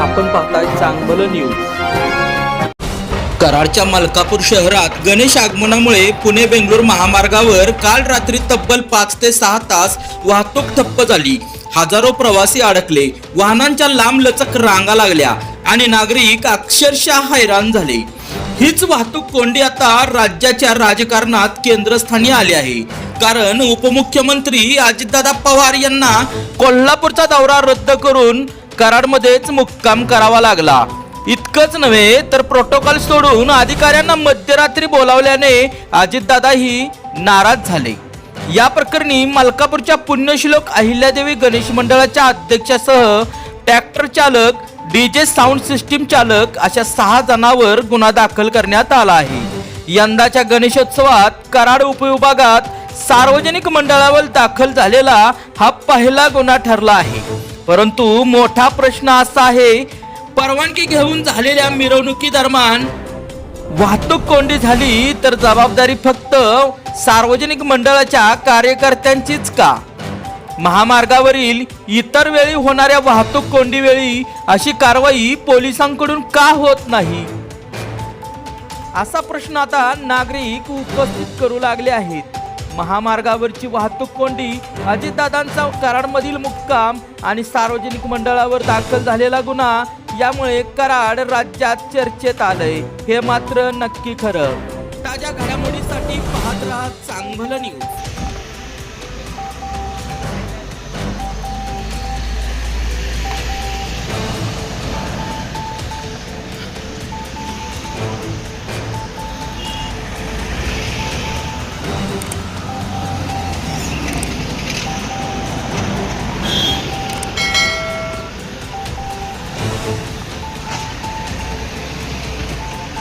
आपण पाहताय चांगलं न्यूज कराडच्या मलकापूर शहरात गणेश आगमनामुळे पुणे बेंगलोर महामार्गावर काल रात्री तब्बल पाच ते सहा तास वाहतूक ठप्प झाली. हजारो प्रवासी अडकले वाहनांच्या लांब लचक रांगा लागल्या आणि नागरिक अक्षरशः हैराण झाले. हीच वाहतूक कोंडी आता राज्याच्या राजकारणात केंद्रस्थानी आली आहे. कारण उपमुख्यमंत्री अजितदादा पवार यांना कोल्हापूरचा दौरा रद्द करून कराडमध्येच मुक्काम करावा लागला. इतकंच नव्हे तर प्रोटोकॉल सोडून अधिकाऱ्यांना मध्यरात्री बोलावल्याने अजितदादाही नाराज झाले. या प्रकरणी मलकापूरच्या पुण्यश्लोक अहिल्यादेवी गणेश मंडळाच्या अध्यक्षासह ट्रॅक्टर चालक डीजे साऊंड सिस्टीम चालक अशा सहा जणांवर गुन्हा दाखल करण्यात आला आहे. यंदाच्या गणेशोत्सवात कराड उपविभागात सार्वजनिक मंडळावर दाखल झालेला हा पहिला गुन्हा ठरला आहे. परंतु मोठा प्रश्न असा आहे परवानगी घेऊन झालेल्या मिरवणुकी दरम्यान वाहतूक कोंडी झाली तर जबाबदारी फक्त सार्वजनिक मंडळाच्या कार्यकर्त्यांचीच का? महामार्गावरील इतर वेळी होणाऱ्या वाहतूक कोंडी वेळी अशी कारवाई पोलिसांकडून का होत नाही? असा प्रश्न आता नागरिक उपस्थित करू लागले आहेत. महामार्गावरची वाहतूक कोंडी अजितदादांचा कराडमधील मुक्काम आणि सार्वजनिक मंडळावर दाखल झालेला गुन्हा यामुळे कराड राज्यात चर्चेत आलंय. हे मात्र नक्की खरं. ताज्या घडामोडीसाठी पाहत राहा चांगलं न्यूज. you.